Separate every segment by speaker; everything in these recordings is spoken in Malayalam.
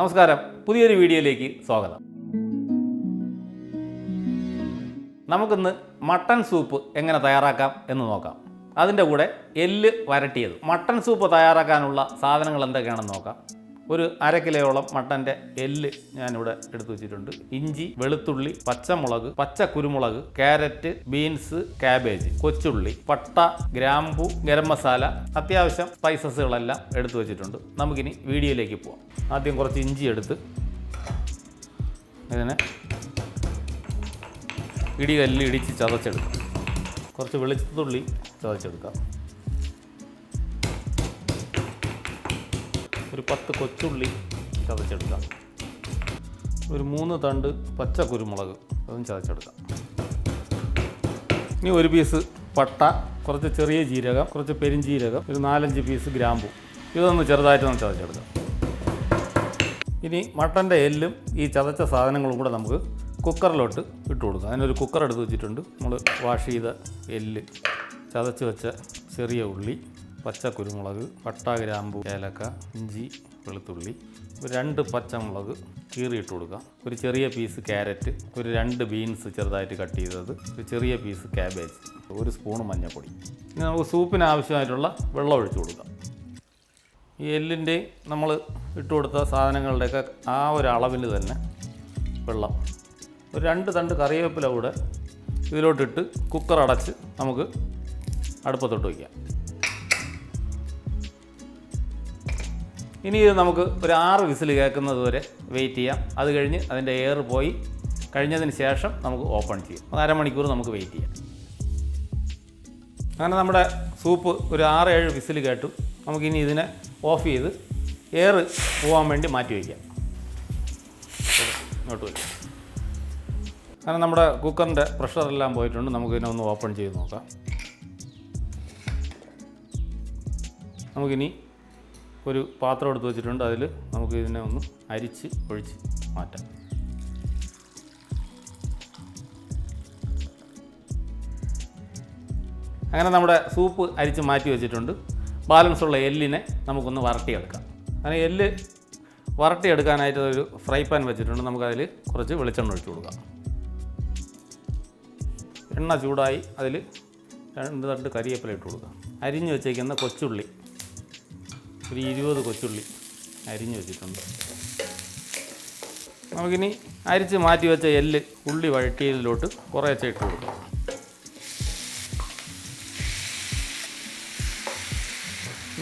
Speaker 1: നമസ്കാരം. പുതിയൊരു വീഡിയോയിലേക്ക് സ്വാഗതം. നമുക്കിന്ന് മട്ടൺ സൂപ്പ് എങ്ങനെ തയ്യാറാക്കാം എന്ന് നോക്കാം. അതിന്റെ കൂടെ എല്ല് വരട്ടിയത്. മട്ടൺ സൂപ്പ് തയ്യാറാക്കാനുള്ള സാധനങ്ങൾ എന്തൊക്കെയാണെന്ന് നോക്കാം. ഒരു അര കിലോയോളം മട്ടന്റെ എല്ല് ഞാനിവിടെ എടുത്തു വെച്ചിട്ടുണ്ട്. ഇഞ്ചി വെളുത്തുള്ളി പച്ചമുളക് പച്ച കുരുമുളക് ക്യാരറ്റ് ബീൻസ് ക്യാബേജ് കൊച്ചുള്ളി പട്ട ഗ്രാമ്പു ഗരം മസാല അത്യാവശ്യം സ്പൈസസുകളെല്ലാം എടുത്തു വെച്ചിട്ടുണ്ട്. നമുക്കിനി വീഡിയോയിലേക്ക് പോവാം. ആദ്യം കുറച്ച് ഇഞ്ചി എടുത്ത് ഇതിനെ ഇടികല്ലിൽ ഇടിച്ച് ചതച്ചെടുക്കാം. കുറച്ച് വെളുത്തുള്ളി ചതച്ചെടുക്കാം. ഒരു പത്ത് കൊച്ചുള്ളി ചതച്ചെടുക്കാം. ഒരു മൂന്ന് തണ്ട് പച്ച കുരുമുളക് അതും ചതച്ചെടുക്കാം. ഇനി ഒരു പീസ് പട്ട കുറച്ച് ചെറിയ ജീരകം കുറച്ച് പെരിഞ്ജീരകം ഒരു നാലഞ്ച് പീസ് ഗ്രാമ്പു. ഇതൊന്ന് ചെറുതായിട്ടൊന്ന് ചതച്ചെടുക്കാം. ഇനി മട്ടന്റെ എല്ലും ഈ ചതച്ച സാധനങ്ങളും കൂടെ നമുക്ക് കുക്കറിലോട്ട് ഇട്ട് കൊടുക്കാം. അതിനൊരു കുക്കർ എടുത്ത് വെച്ചിട്ടുണ്ട്. നമ്മൾ വാഷ് ചെയ്ത എല്ല് ചതച്ച് വെച്ച ചെറിയ ഉള്ളി. പച്ച കുരുമുളക് പട്ട ഗ്രാമ്പു ഏലക്ക ഇഞ്ചി വെളുത്തുള്ളി ഒരു രണ്ട് പച്ചമുളക് കീറിയിട്ട് കൊടുക്കാം ഒരു ചെറിയ പീസ് ക്യാരറ്റ് ഒരു രണ്ട് ബീൻസ് ചെറുതായിട്ട് കട്ട് ചെയ്തത് ഒരു ചെറിയ പീസ് ക്യാബേജ് ഒരു സ്പൂൺ മഞ്ഞൾപ്പൊടി. ഇനി നമുക്ക് സൂപ്പിന് ആവശ്യമായിട്ടുള്ള വെള്ളം ഒഴിച്ചു കൊടുക്കാം. ഈ എല്ലിന്റെ നമ്മൾ ഇട്ട് കൊടുത്ത സാധനങ്ങളുടെയൊക്കെ ആ ഒരു അളവിൽ തന്നെ വെള്ളം. ഒരു രണ്ട് തണ്ട് കറിവേപ്പില കൂടെ ഇതിലോട്ടിട്ട് കുക്കർ അടച്ച് നമുക്ക് അടുപ്പത്തോട്ട് വയ്ക്കാം. ഇനി ഇത് നമുക്ക് ഒരു ആറ് വിസിൽ കേൾക്കുന്നത് വരെ വെയിറ്റ് ചെയ്യാം. അത് കഴിഞ്ഞ് അതിന്റെ എയർ പോയി. കഴിഞ്ഞതിന് ശേഷം നമുക്ക് ഓപ്പൺ ചെയ്യാം. അത് അരമണിക്കൂർ നമുക്ക് വെയിറ്റ് ചെയ്യാം. അങ്ങനെ നമ്മുടെ സൂപ്പ് ഒരു ആറ് ഏഴ് വിസിൽ കേട്ടു. നമുക്കിനി ഇതിനെ ഓഫ് ചെയ്ത് എയർ പോകാൻ വേണ്ടി മാറ്റി വയ്ക്കാം. ഇങ്ങോട്ട് വയ്ക്കാം അങ്ങനെ നമ്മുടെ കുക്കറിന്റെ പ്രഷറെല്ലാം പോയിട്ടുണ്ട്. നമുക്കിതിനെ ഒന്ന് ഓപ്പൺ ചെയ്ത് നോക്കാം. നമുക്കിനി ഒരു പാത്രം എടുത്ത് വെച്ചിട്ടുണ്ട്. അതിൽ നമുക്ക് ഇതിനെ ഒന്ന് അരിച്ച് ഒഴിച്ച് മാറ്റാം. അങ്ങനെ നമ്മുടെ സൂപ്പ് അരിച്ച് മാറ്റി വെച്ചിട്ടുണ്ട്. ബാലൻസ് ഉള്ള എല്ലിനെ നമുക്കൊന്ന് വരട്ടിയെടുക്കാം. അങ്ങനെ എല്ല് വരട്ടിയെടുക്കാനായിട്ട് ഒരു ഫ്രൈ പാൻ വെച്ചിട്ടുണ്ട്. നമുക്കതിൽ കുറച്ച് വെളിച്ചെണ്ണ ഒഴിച്ചു കൊടുക്കാം. എണ്ണ ചൂടായി അതിൽ രണ്ട് തണ്ട് കരിയേപ്പില ഇട്ട് കൊടുക്കാം. അരിഞ്ഞ് വെച്ചേക്കുന്ന കൊച്ചുള്ളി ഒരു ഇരുപത് കൊച്ചുള്ളി അരിഞ്ഞു വെച്ചിട്ടുണ്ട്. നമുക്കിനി അരിച്ച് മാറ്റി വെച്ച എല്ല് ഉള്ളി വഴറ്റിയതിലോട്ട് കുറേശ്ശെ ഇട്ട് കൊടുക്കാം.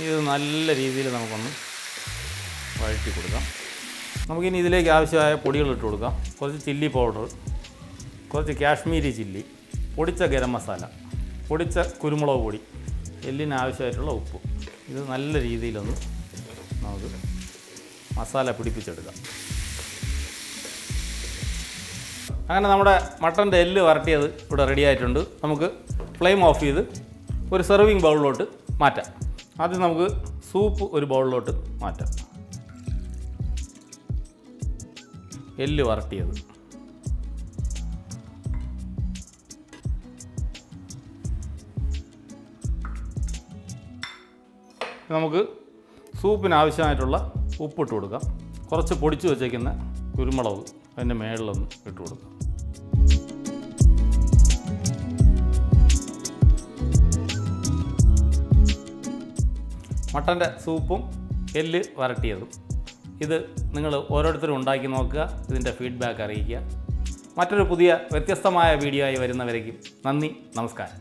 Speaker 1: ഇത് നല്ല രീതിയിൽ നമുക്കൊന്ന് വഴറ്റി കൊടുക്കാം. നമുക്കിനി ഇതിലേക്ക് ആവശ്യമായ പൊടികൾ ഇട്ട് കൊടുക്കാം. കുറച്ച് ചില്ലി പൗഡർ കുറച്ച് കാശ്മീരി ചില്ലി പൊടിച്ച ഗരം മസാല പൊടിച്ച കുരുമുളക് പൊടി എല്ലിന് ആവശ്യമായിട്ടുള്ള ഉപ്പ്. ഇത് നല്ല രീതിയിലൊന്ന് നമുക്ക് മസാല പിടിപ്പിച്ചെടുക്കാം. അങ്ങനെ നമ്മുടെ മട്ടന്റെ എല്ല് വരട്ടിയത് ഇവിടെ റെഡി ആയിട്ടുണ്ട്. നമുക്ക് ഫ്ലെയിം ഓഫ് ചെയ്ത് ഒരു സെർവിങ് ബൗളിലോട്ട് മാറ്റാം. ആദ്യം നമുക്ക് സൂപ്പ് ഒരു ബൗളിലോട്ട് മാറ്റാം. എല്ല് വരട്ടിയത്. നമുക്ക് സൂപ്പിന് ആവശ്യമായിട്ടുള്ള ഉപ്പിട്ട് കൊടുക്കാം. കുറച്ച് പൊടിച്ച് വെച്ചേക്കുന്ന കുരുമുളക് അതിന്റെ മേളിലൊന്ന് ഇട്ട് കൊടുക്കാം. മട്ടന്റെ സൂപ്പും എല്ല് വരട്ടിയതും. ഇത് നിങ്ങൾ ഓരോരുത്തരും ഉണ്ടാക്കി നോക്കുക ഇതിന്റെ ഫീഡ്ബാക്ക് അറിയിക്കുക. മറ്റൊരു പുതിയ വ്യത്യസ്തമായ വീഡിയോ ആയി വരുന്നവരേക്കും നന്ദി നമസ്കാരം.